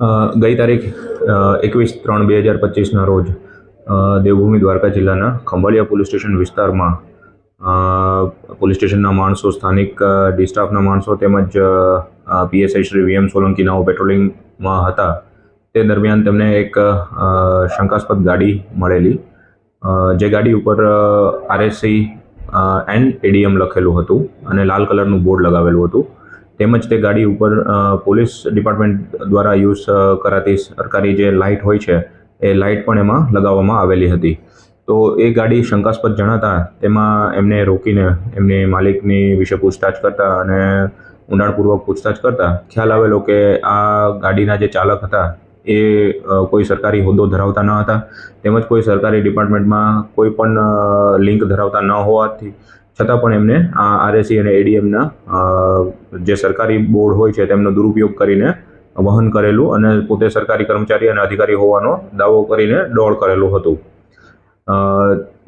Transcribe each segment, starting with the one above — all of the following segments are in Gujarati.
ગઈ તારીખ એકવીસ ત્રણ બે હજાર પચીસના રોજ દેવભૂમિ દ્વારકા જિલ્લાના ખંભાળિયા પોલીસ સ્ટેશન વિસ્તારમાં પોલીસ સ્ટેશનના માણસો, સ્થાનિક ડિસ્ટાફના માણસો તેમજ પીએસઆઈ શ્રી વીએમ સોલંકીનાઓ પેટ્રોલિંગમાં હતા. તે દરમિયાન તેમને એક શંકાસ્પદ ગાડી મળેલી જે ગાડી ઉપર આરએસસી એન્ડ એડીએમ લખેલું હતું અને લાલ કલરનું બોર્ડ લગાવેલું હતું. તેમજ તે ગાડી ઉપર પોલીસ ડિપાર્ટમેન્ટ દ્વારા યુઝ કરાતી સરકારી જે લાઇટ હોય છે, એ લાઇટ પણ એમાં લગાવવામાં આવેલી હતી. તો એ ગાડી શંકાસ્પદ જણાતા તેમાં એમને રોકીને એમની માલિકની વિશે પૂછતાછ કરતા અને ઊંડાણપૂર્વક પૂછતાછ કરતા ખ્યાલ આવેલો કે આ ગાડીના જે ચાલક હતા, એ કોઈ સરકારી હોદ્દો ધરાવતા ન હતા. તેમજ કોઈ સરકારી ડિપાર્ટમેન્ટમાં કોઈ પણ લિંક ધરાવતા ન હોવાથી છતાં પણ એમને આ આરએસી અને એડીએમના જે સરકારી બોર્ડ હોય છે તેમનો દુરુપયોગ કરીને વહન કરેલું અને પોતે સરકારી કર્મચારી અને અધિકારી હોવાનો દાવો કરીને દોડ કરેલું હતું.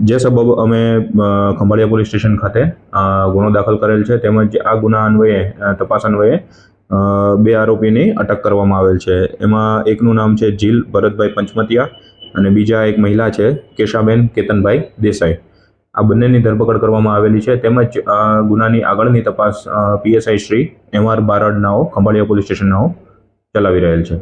જે સબબ અમે ખંભાળિયા પોલીસ સ્ટેશન ખાતે ગુનો દાખલ કરેલ છે તેમજ આ ગુના અન્વયે તપાસ અન્વયે બે આરોપીની અટક કરવામાં આવેલ છે. એમાં એકનું નામ છે જીલ ભરતભાઈ પંચમતિયા અને બીજા એક મહિલા છે કેશાબેન કેતનભાઈ દેસાઈ. આ બંનેની ધરપકડ કરવામાં આવેલી છે. તેમજ ગુનાની આગળની તપાસ પીએસઆઈ શ્રી એમ આર બારડનાઓ, ખંભાળિયા પોલીસ સ્ટેશનનાઓ ચલાવી રહેલ છે.